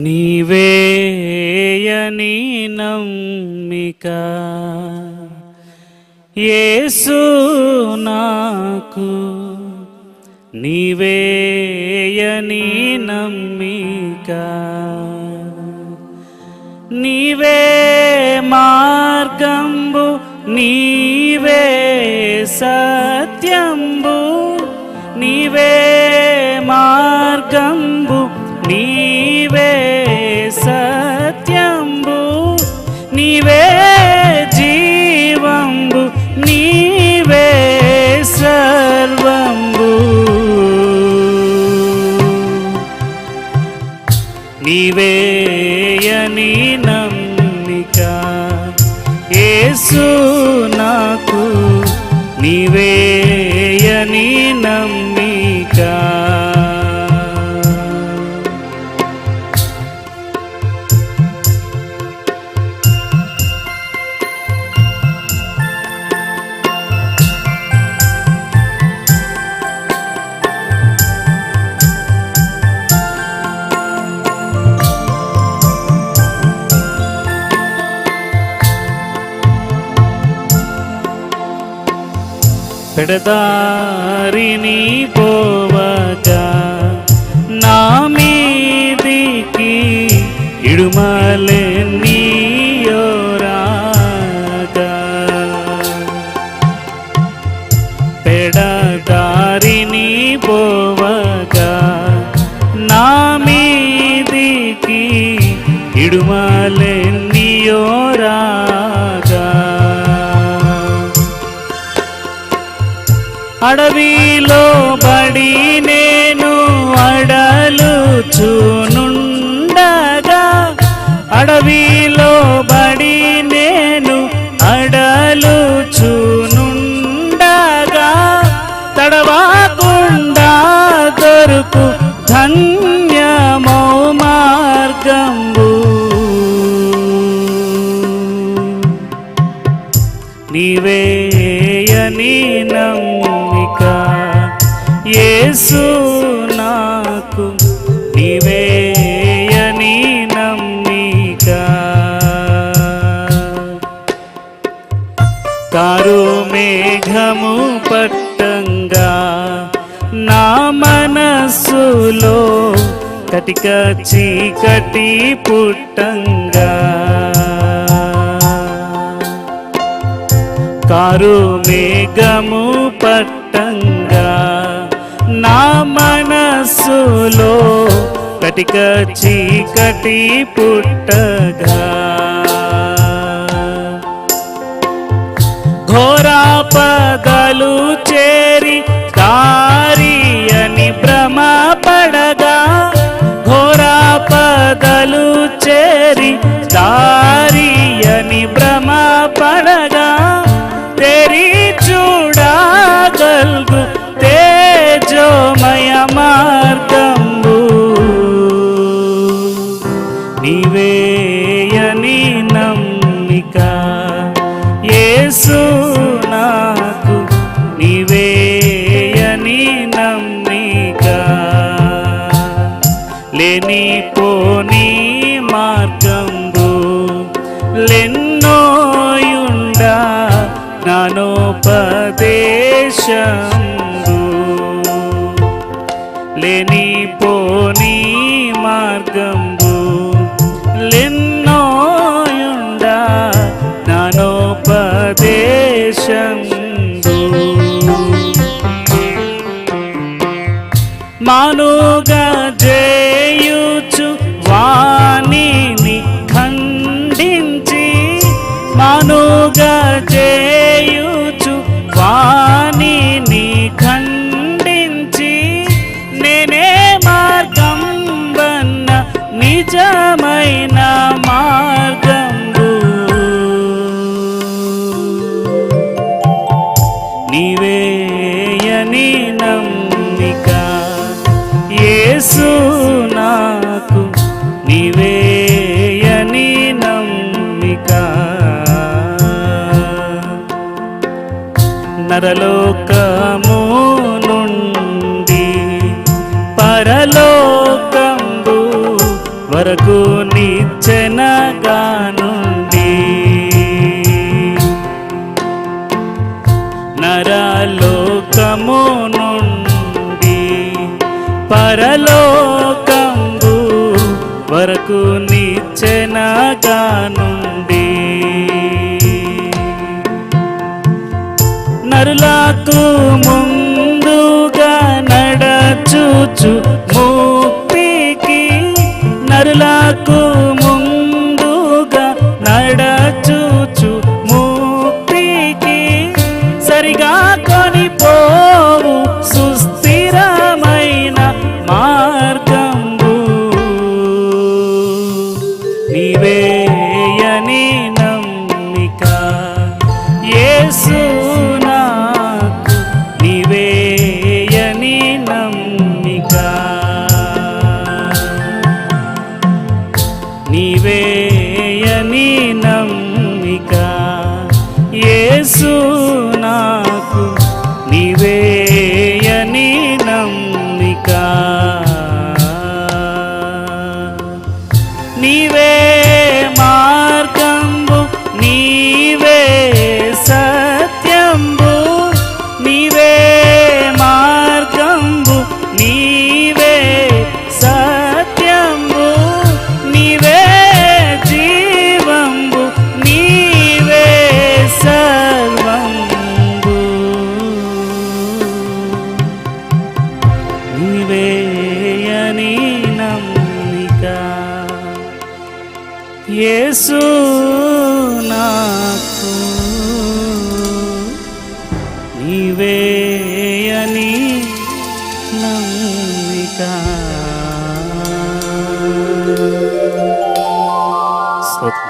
నీవేయని నమ్మిక. యేసు నాకు నీవేయని నమ్మిక. నీవే మార్గంబు నీవే సత్యంబు. నీవేయని నమ్మిక. ఏసు నాకు నీవేయని పెడదారిని పోవగా. నా మీదికి ఇడుమలే నీయోరాగా పెడదారిని పోవగా. నా మీదికి ఇడుమలే నీయోరాగా అడవిలో బడి నేను అడలు చూనుండగా అడవిలో బడి నేను అడలు చూనుండగా తడవాకుండా దొరుకు ధన్యమౌ మార్గంబు. నీవే యేసు నాకు నీవేయని నమ్మిక. కారు మేఘము పట్టంగా నా మనస్సులో కటిక చీకటి పుట్టంగా. కారు మేఘము మనస్సులో కటిక చీకటి పుట్టగా. ఘోరాపదలు చేరి దారి అని భ్రమ పడగా. ఘోరాపదలు చేరి దారి నమ్మిక యేసు నాకు నీవేయని నమ్మిక. లేని పోని మార్గంబు లెన్నోయుండ నానోపదేశంబు లేని పోని మార్గంబు నరలోకము నుండి పరలోకంబు వరకు నిచ్చెనగా నుండి నరలోకము నుండి పరలోకంబు వరకు నడచుచు ముక్తికి సరిగా కొనిపోవు సుస్థిరమైన మార్గంబు. నీవేయని నమ్మిక. యేసు యేసు నాకు. నీవే అని నమ్మిక స్తోత్రం.